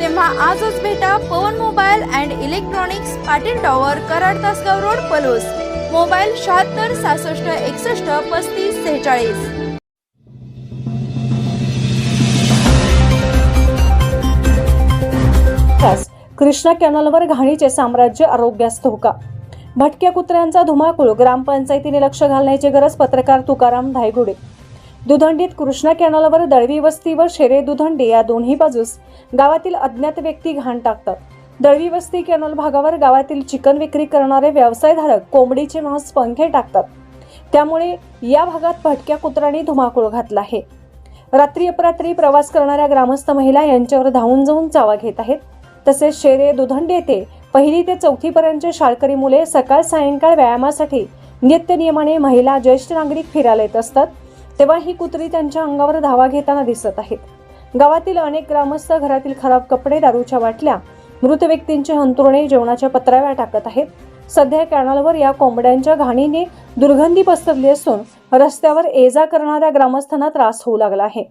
तेव्हा आजच भेटा Pawan mobile and electronics Patil tower Karad Tasgaon road Palus. Mobile शहात्तर सहासष्ट एकसष्ट पस्तीस सेहेचाळीस. तास कृष्णा कॅनलवर घाणीचे साम्राज्य आरोग्यास धोका. भटक्या कुत्र्यांचा धुमाकूळ ग्रामपंचायतीने लक्ष घालण्याची गरज पत्रकार तुकाराम धायगुडे. दुधंडीत कृष्णा कॅनलवर दळवी वस्ती व शेरे दुधंडी या दोन्ही बाजूस गावातील अज्ञात व्यक्ती घाण टाकतात. दळवी वस्ती कॅनल भागावर गावातील चिकन विक्री करणारे व्यवसायधारक कोंबडीचे मांस पंखे टाकतात. त्यामुळे या भागात भटक्या कुत्र्यांनी धुमाकूळ घातला आहे. रात्री अपरात्री प्रवास करणाऱ्या ग्रामस्थ महिला यांच्यावर धावून जाऊन चावा घेत आहेत. तसेच शेरे दुधंडी येथे पहिली ते चौथीपर्यंतचे शाळकरी मुले सकाळ सायंकाळ व्यायामासाठी नित्य नियमाने महिला ज्येष्ठ नागरिक फिरायला येत असतात. तेव्हा ही कुत्री त्यांच्या अंगावर धावा घेताना दिसत आहेत. गावातील अनेक ग्रामस्थ घरातील खराब कपडे दारूच्या बाटल्या मृत व्यक्तींचे हंतरुणे जेवणाच्या पत्राव्या टाकत आहेत. सध्या कॅनलवर या कोंबड्यांच्या घाणीने दुर्गंधी पसरली असून रस्त्यावर ये जा करणाऱ्या ग्रामस्थांना त्रास होऊ लागला आहे.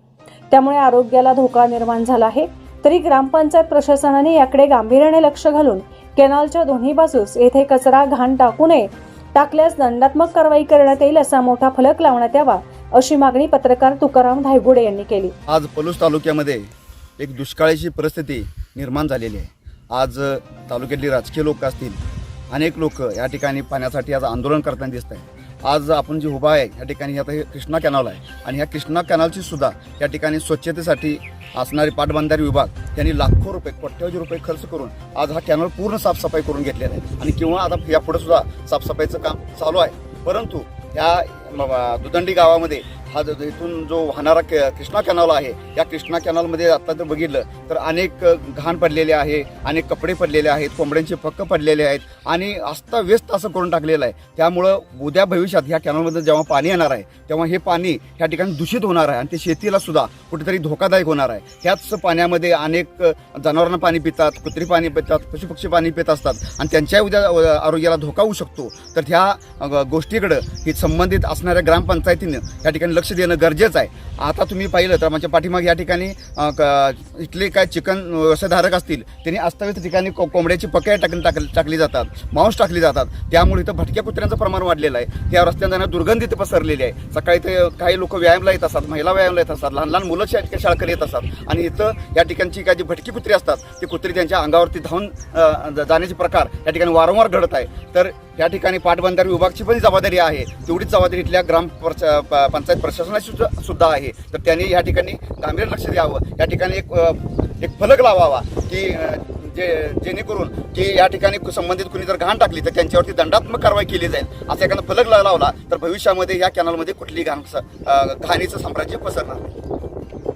त्यामुळे आरोग्याला धोका निर्माण झाला आहे. तरी ग्रामपंचायत प्रशासनाने याकडे गांभीर्याने लक्ष घालून कॅनलच्या दोन्ही बाजूस येथे कचरा घाण टाकू नये टाकल्यास दंडात्मक कारवाई करण्यात येईल असा मोठा फलक लावण्यात यावा अशी मागणी पत्रकार तुकाराम धायगुडे यांनी केली. आज पलूस तालुक्यामध्ये एक दुष्काळाची परिस्थिती निर्माण झालेली आहे. आज तालुक्यातली राजकीय लोक असतील अनेक लोक या ठिकाणी पाण्यासाठी आज आंदोलन करताना दिसत आहे आज आपण जी उभा आहे या ठिकाणी आता हे कृष्णा कॅनॉल आहे. आणि ह्या कृष्णा कॅनॉलची सुद्धा या ठिकाणी स्वच्छतेसाठी असणारे पाटबंधारे विभाग त्यांनी लाखो रुपये कोट्यावधी रुपये खर्च करून आज हा कॅनॉल पूर्ण साफसफाई करून घेतलेला आहे. आणि किंवा आता यापुढे सुद्धा साफसफाईचं काम चालू आहे. परंतु या दुदंडी गावामध्ये हा जो- इथून जो वाहणारा क- कृष्णा कॅनॉल आहे या कृष्णा कॅनॉलमध्ये आता जर बघितलं तर अनेक घाण पडलेले आहे अनेक कपडे पडलेले आहेत कोंबड्यांचे फक्क पडलेले आहेत आणि व्यस्त असं करून टाकलेलं आहे. त्यामुळं उद्या भविष्यात ह्या कॅनॉलमध्ये जेव्हा पाणी येणार आहे तेव्हा हे पाणी ह्या ठिकाणी दूषित होणार आहे आणि ते शेतीला सुद्धा कुठेतरी धोकादायक होणार आहे. ह्याच पाण्यामध्ये अनेक जनावरांना पाणी पितात कुत्री पाणी पितात पशुपक्षी पाणी पित असतात आणि त्यांच्या उद्या आरोग्याला धोका होऊ शकतो. तर ह्या गोष्टीकडं ही संबंधित असणाऱ्या ग्रामपंचायतीनं या ठिकाणी लक्ष लक्ष देणं गरजेचं आहे. आता तुम्ही पाहिलं तर माझ्या पाठीमागे या ठिकाणी क- इथले काय चिकन व्यवसायधारक असतील त्यांनी अस्ताव्यस्त ठिकाणी को- कोंबड्याची पक्या टाकून टाक टाकली जातात मांस टाकली जातात. त्यामुळे इथं भटक्या कुत्र्यांचं प्रमाण वाढलेलं आहे. या रस्त्यांना दुर्गंधी इथं पसरलेली आहे. सकाळी ते काही लोक व्यायामला येत असतात महिला व्यायामला येत असतात लहान लहान मुलं शा- शाळकरी येत असतात. आणि इथं या ठिकाणची काय जी भटकी कुत्री असतात ती कुत्री त्यांच्या अंगावरती धावून जाण्याचे प्रकार या ठिकाणी वारंवार घडत आहे. तर या ठिकाणी पाटबंधारे विभागची पण जबाबदारी आहे. तेवढीच जबाबदारी इथल्या ग्राम पंचायत प्रशासनाची सुद्धा- सुद्धा आहे. तर त्यांनी या ठिकाणी गांभीर्य लक्ष द्यावं. या ठिकाणी एक एक फलक लावावा की जे जेणेकरून की या ठिकाणी संबंधित कुणी जर घाण टाकली तर त्यांच्यावरती दंडात्मक कारवाई केली जाईल. असा एखादा फलक ला- लावला तर भविष्यामध्ये या कॅनलमध्ये कुठली घाण घाणीचं साम्राज्य पसरणार नाही.